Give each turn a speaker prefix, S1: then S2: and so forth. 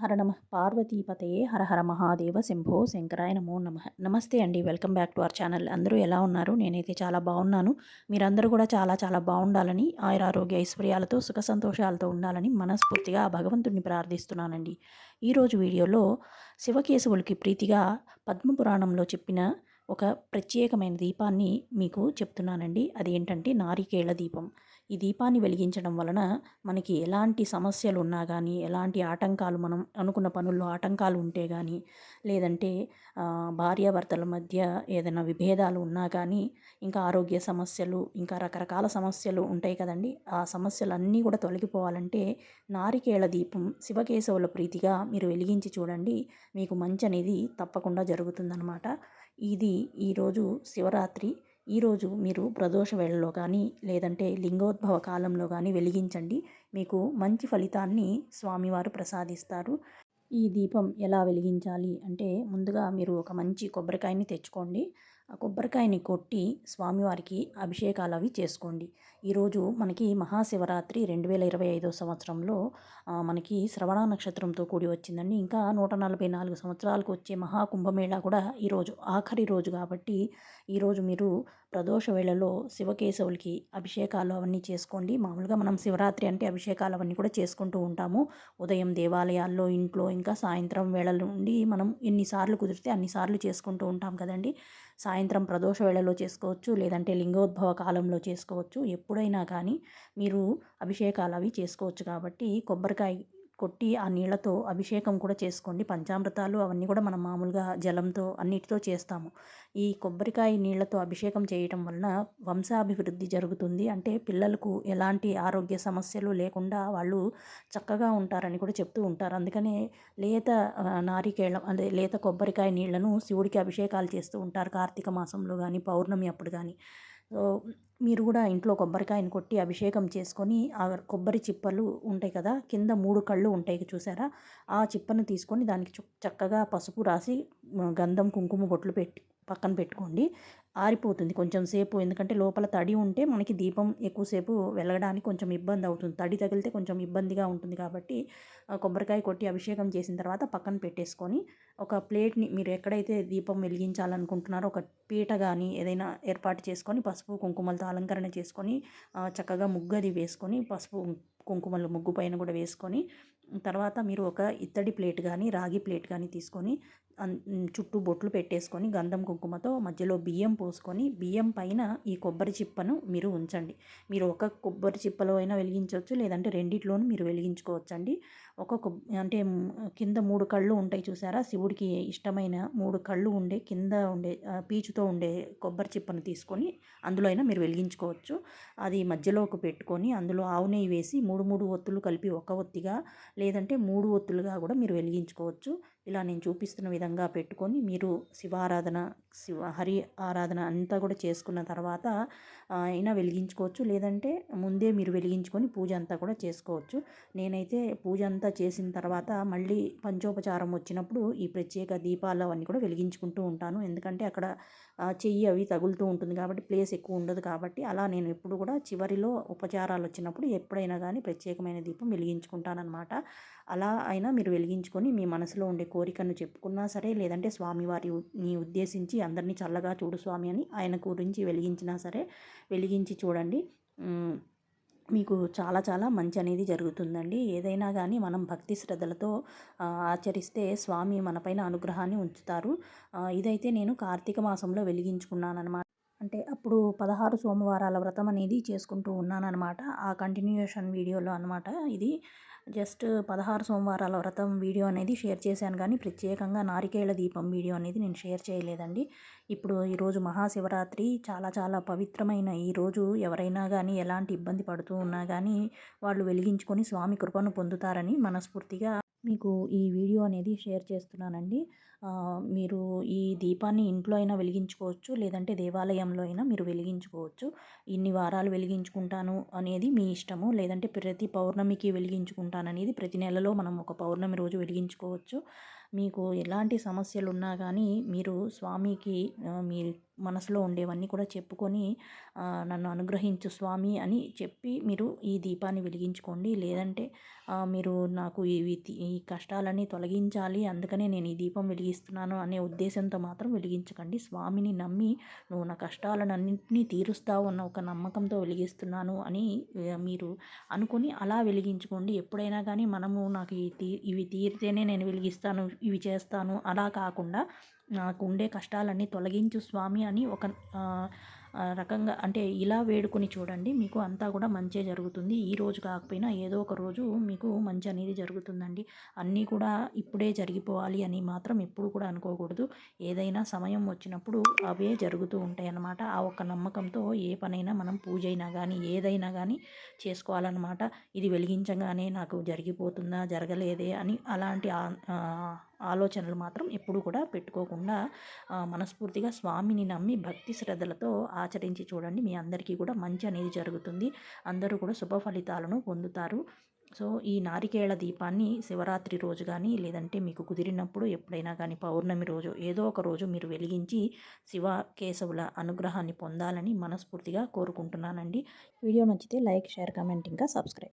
S1: హర నమ. పార్వతీపతయే హర హర మహాదేవ శంభో శంకరాయ నమో నమ. నమస్తే అండి. Welcome back to our channel. అందరూ ఎలా ఉన్నారు? నేనైతే చాలా బాగున్నాను. మీరందరూ కూడా చాలా చాలా బాగుండాలని ఆయుర ఆరోగ్య ఐశ్వర్యాలతో సుఖ సంతోషాలతో ఉండాలని మనస్ఫూర్తిగా భగవంతుడిని ప్రార్థిస్తున్నానండి. ఈరోజు వీడియోలో శివకేశవులకి ప్రీతిగా పద్మపురాణంలో చెప్పిన ఒక ప్రత్యేకమైన దీపాన్ని మీకు చెప్తున్నానండి. అదేంటంటే నారికేళ దీపం. ఈ దీపాన్ని వెలిగించడం వలన మనకి ఎలాంటి సమస్యలు ఉన్నా కానీ ఎలాంటి ఆటంకాలు మనం అనుకున్న పనుల్లో ఆటంకాలు ఉంటే కానీ లేదంటే భార్యాభర్తల మధ్య ఏదైనా విభేదాలు ఉన్నా కానీ ఇంకా ఆరోగ్య సమస్యలు ఇంకా రకరకాల సమస్యలు ఉంటాయి కదండి. ఆ సమస్యలన్నీ కూడా తొలగిపోవాలంటే నారికేళ దీపం శివకేశవుల ప్రీతిగా మీరు వెలిగించి చూడండి. మీకు మంచి అనేది తప్పకుండా జరుగుతుందన్నమాట. ఇది ఈరోజు శివరాత్రి. ఈరోజు మీరు ప్రదోష వేళలో కానీ లేదంటే లింగోద్భవ కాలంలో కానీ వెలిగించండి. మీకు మంచి ఫలితాన్ని స్వామివారు ప్రసాదిస్తారు. ఈ దీపం ఎలా వెలిగించాలి అంటే ముందుగా మీరు ఒక మంచి కొబ్బరికాయని తెచ్చుకోండి. ఆ కొబ్బరికాయని కొట్టి స్వామివారికి అభిషేకాలు అవి చేసుకోండి ఈరోజు మనకి మహాశివరాత్రి రెండు వేల ఇరవై ఐదో సంవత్సరంలో మనకి శ్రవణ నక్షత్రంతో కూడి వచ్చిందండి. ఇంకా నూట నలభై నాలుగు సంవత్సరాలకు వచ్చే మహాకుంభమేళా కూడా ఈరోజు ఆఖరి రోజు కాబట్టి ఈరోజు మీరు ప్రదోష వేళలో శివకేశవులకి అభిషేకాలు అవన్నీ చేసుకోండి. మామూలుగా మనం శివరాత్రి అంటే అభిషేకాలు అవన్నీ కూడా చేసుకుంటూ ఉంటాము. ఉదయం దేవాలయాల్లో ఇంట్లో ఇంకా సాయంత్రం వేళల నుండి మనం ఎన్నిసార్లు కుదిరితే అన్నిసార్లు చేసుకుంటూ ఉంటాం కదండి. సాయంత్రం ప్రదోష వేళలో చేసుకోవచ్చు లేదంటే లింగోద్భవ కాలంలో చేసుకోవచ్చు. ఎప్పుడైనా కానీ మీరు అభిషేకాలు అవి చేసుకోవచ్చు కాబట్టి కొబ్బరికాయ కొట్టి ఆ నీళ్ళతో అభిషేకం కూడా చేసుకోండి. పంచామృతాలు అవన్నీ కూడా మనం మామూలుగా జలంతో అన్నిటితో చేస్తాము. ఈ కొబ్బరికాయ నీళ్ళతో అభిషేకం చేయటం వలన వంశాభివృద్ధి జరుగుతుంది. అంటే పిల్లలకు ఎలాంటి ఆరోగ్య సమస్యలు లేకుండా వాళ్ళు చక్కగా ఉంటారని కూడా చెప్తూ ఉంటారు. అందుకనే లేత నారికేళం అదే లేత కొబ్బరికాయ నీళ్ళను శివుడికి అభిషేకాలు చేస్తూ ఉంటారు. కార్తీక మాసంలో కానీ పౌర్ణమి అప్పుడు కానీ సో మీరు కూడా ఇంట్లో కొబ్బరికాయని కొట్టి అభిషేకం చేసుకొని ఆ కొబ్బరి చిప్పలు ఉంటాయి కదా కింద మూడు కళ్ళు ఉంటాయి చూసారా? ఆ చిప్పను తీసుకొని దానికి చక్కగా పసుపు రాసి గంధం కుంకుమ బొట్లు పెట్టి పక్కన పెట్టుకోండి. ఆరిపోతుంది కొంచెం సేపు ఎందుకంటే లోపల తడి ఉంటే మనకి దీపం ఎక్కువసేపు వెలగడానికి కొంచెం ఇబ్బంది అవుతుంది. తడి తగిలితే కొంచెం ఇబ్బందిగా ఉంటుంది కాబట్టి కొబ్బరికాయ కొట్టి అభిషేకం చేసిన తర్వాత పక్కన పెట్టేసుకొని ఒక ప్లేట్ని మీరు ఎక్కడైతే దీపం వెలిగించాలనుకుంటున్నారో ఒక పీట కానీ ఏదైనా ఏర్పాటు చేసుకొని పసుపు కుంకుమలతో అలంకరణ చేసుకొని చక్కగా ముగ్గు అది వేసుకొని పసుపు కుంకుమలు ముగ్గు పైన కూడా వేసుకొని తర్వాత మీరు ఒక ఇత్తడి ప్లేట్ కానీ రాగి ప్లేట్ కానీ తీసుకొని చుట్టూ బొట్లు పెట్టేసుకొని గంధం కుంకుమతో మధ్యలో బియ్యం పోసుకొని బియ్యం పైన ఈ కొబ్బరి చిప్పను మీరు ఉంచండి. మీరు ఒక కొబ్బరి చిప్పలో అయినా వెలిగించవచ్చు లేదంటే రెండిట్లోనూ మీరు వెలిగించుకోవచ్చండి. ఒక అంటే కింద మూడు కళ్ళు ఉంటాయి చూసారా? శివుడికి ఇష్టమైన మూడు కళ్ళు ఉండే కింద ఉండే పీచుతో ఉండే కొబ్బరి చిప్పను తీసుకొని అందులో అయినా మీరు వెలిగించుకోవచ్చు. అది మధ్యలో ఒక పెట్టుకొని అందులో ఆవు నెయ్యి వేసి మూడు మూడు ఒత్తులు కలిపి ఒక ఒత్తిగా లేదంటే మూడు ఒత్తులుగా కూడా మీరు వెలిగించుకోవచ్చు. ఇలా నేను చూపిస్తున్న విధంగా పెట్టుకొని మీరు శివారాధన శివ హరి ఆరాధన అంతా కూడా చేసుకున్న తర్వాత అయినా వెలిగించుకోవచ్చు. లేదంటే ముందే మీరు వెలిగించుకొని పూజ అంతా కూడా చేసుకోవచ్చు. నేనైతే పూజ అంతా చేసిన తర్వాత మళ్ళీ పంచోపచారం వచ్చినప్పుడు ఈ ప్రత్యేక దీపాలు అవన్నీ కూడా వెలిగించుకుంటూ ఉంటాను. ఎందుకంటే అక్కడ చెయ్యి అవి తగులుతూ ఉంటుంది కాబట్టి ప్లేస్ ఎక్కువ ఉండదు కాబట్టి అలా నేను ఎప్పుడు కూడా చివరిలో ఉపచారాలు వచ్చినప్పుడు ఎప్పుడైనా కానీ ప్రత్యేకమైన దీపం వెలిగించుకుంటానమాట అలా అయినా మీరు వెలిగించుకొని మీ మనసులో ఉండే కోరికను చెప్పుకున్నా సరే లేదంటే స్వామివారిని ఉద్దేశించి అందరినీ చల్లగా చూడు స్వామి అని ఆయన గురించి వెలిగించినా సరే వెలిగించి చూడండి. మీకు చాలా చాలా మంచి అనేది జరుగుతుందండి. ఏదైనా కానీ మనం భక్తి శ్రద్ధలతో ఆచరిస్తే స్వామి మనపైన అనుగ్రహాన్ని ఉంచుతారు. ఇదైతే నేను కార్తీక మాసంలో వెలిగించుకున్నాను అనమాట అంటే అప్పుడు పదహారు సోమవారాల వ్రతం అనేది చేసుకుంటూ ఉన్నానన్నమాట ఆ కంటిన్యూషన్ వీడియోలో అనమాట ఇది. జస్ట్ పదహారు సోమవారాల వ్రతం వీడియో అనేది షేర్ చేశాను కానీ ప్రత్యేకంగా నారికేళ దీపం వీడియో అనేది నేను షేర్ చేయలేదండి. ఇప్పుడు ఈరోజు మహాశివరాత్రి చాలా చాలా పవిత్రమైన ఈరోజు ఎవరైనా కానీ ఎలాంటి ఇబ్బంది పడుతూ ఉన్నా కానీ వాళ్ళు వెలిగించుకొని స్వామి కృపను పొందుతారని మనస్ఫూర్తిగా మీకు ఈ వీడియో అనేది షేర్ చేస్తున్నానండి. మీరు ఈ దీపాన్ని ఇంట్లో అయినా వెలిగించుకోవచ్చు లేదంటే దేవాలయంలో అయినా మీరు వెలిగించుకోవచ్చు. ఇన్ని వారాలు వెలిగించుకుంటాను అనేది మీ ఇష్టము. లేదంటే ప్రతి పౌర్ణమికి వెలిగించుకుంటాను అనేది ప్రతి నెలలో మనం ఒక పౌర్ణమి రోజు వెలిగించుకోవచ్చు. మీకు ఎలాంటి సమస్యలు ఉన్నా కానీ మీరు స్వామికి మీ మనసులో ఉండేవన్నీ కూడా చెప్పుకొని నన్ను అనుగ్రహించు స్వామి అని చెప్పి మీరు ఈ దీపాన్ని వెలిగించుకోండి. లేదంటే మీరు నాకు ఇవి తీ- ఈ కష్టాలన్నీ తొలగించాలి అందుకనే నేను ఈ దీపం వెలిగిస్తున్నాను అనే ఉద్దేశంతో మాత్రం వెలిగించకండి. స్వామిని నమ్మి నువ్వు నా కష్టాలన్నింటినీ తీరుస్తావు అన్న ఒక నమ్మకంతో వెలిగిస్తున్నాను అని మీరు అనుకొని అలా వెలిగించుకోండి. ఎప్పుడైనా కానీ మనము నాకు ఇవి తీరితేనే నేను వెలిగిస్తాను ఇవి చేస్తాను. అలా కాకుండా నాకు ఉండే కష్టాలన్నీ తొలగించు స్వామి అని ఒక రకంగా అంటే ఇలా వేడుకొని చూడండి మీకు అంతా కూడా మంచే జరుగుతుంది. ఈ రోజు కాకపోయినా ఏదో ఒక రోజు మీకు మంచి అనేది జరుగుతుందండి. అన్నీ కూడా ఇప్పుడే జరిగిపోవాలి అని మాత్రం ఎప్పుడు కూడా అనుకోకూడదు. ఏదైనా సమయం వచ్చినప్పుడు అవే జరుగుతూ ఉంటాయి అన్నమాట. ఆ ఒక్క నమ్మకంతో ఏ పనైనా మనం పూజ అయినా కానీ ఏదైనా కానీ చేసుకోవాలన్నమాట. ఇది వెలిగించగానే నాకు జరిగిపోతుందా జరగలేదే అని అలాంటి ఆ, ఆలోచనలు మాత్రం ఎప్పుడు కూడా పెట్టుకోకుండా మనస్ఫూర్తిగా స్వామిని నమ్మి భక్తి శ్రద్ధలతో ఆచరించి చూడండి. మీ అందరికీ కూడా మంచి అనేది జరుగుతుంది. అందరూ కూడా శుభ ఫలితాలను పొందుతారు. సో ఈ నారికేళ దీపాన్ని శివరాత్రి రోజు కానీ లేదంటే మీకు కుదిరినప్పుడు ఎప్పుడైనా కానీ పౌర్ణమి రోజు ఏదో ఒక రోజు మీరు వెలిగించి శివ కేశవుల అనుగ్రహాన్ని పొందాలని మనస్ఫూర్తిగా కోరుకుంటున్నానండి. వీడియో నచ్చితే లైక్ షేర్ కామెంట్ ఇంకా సబ్స్క్రైబ్.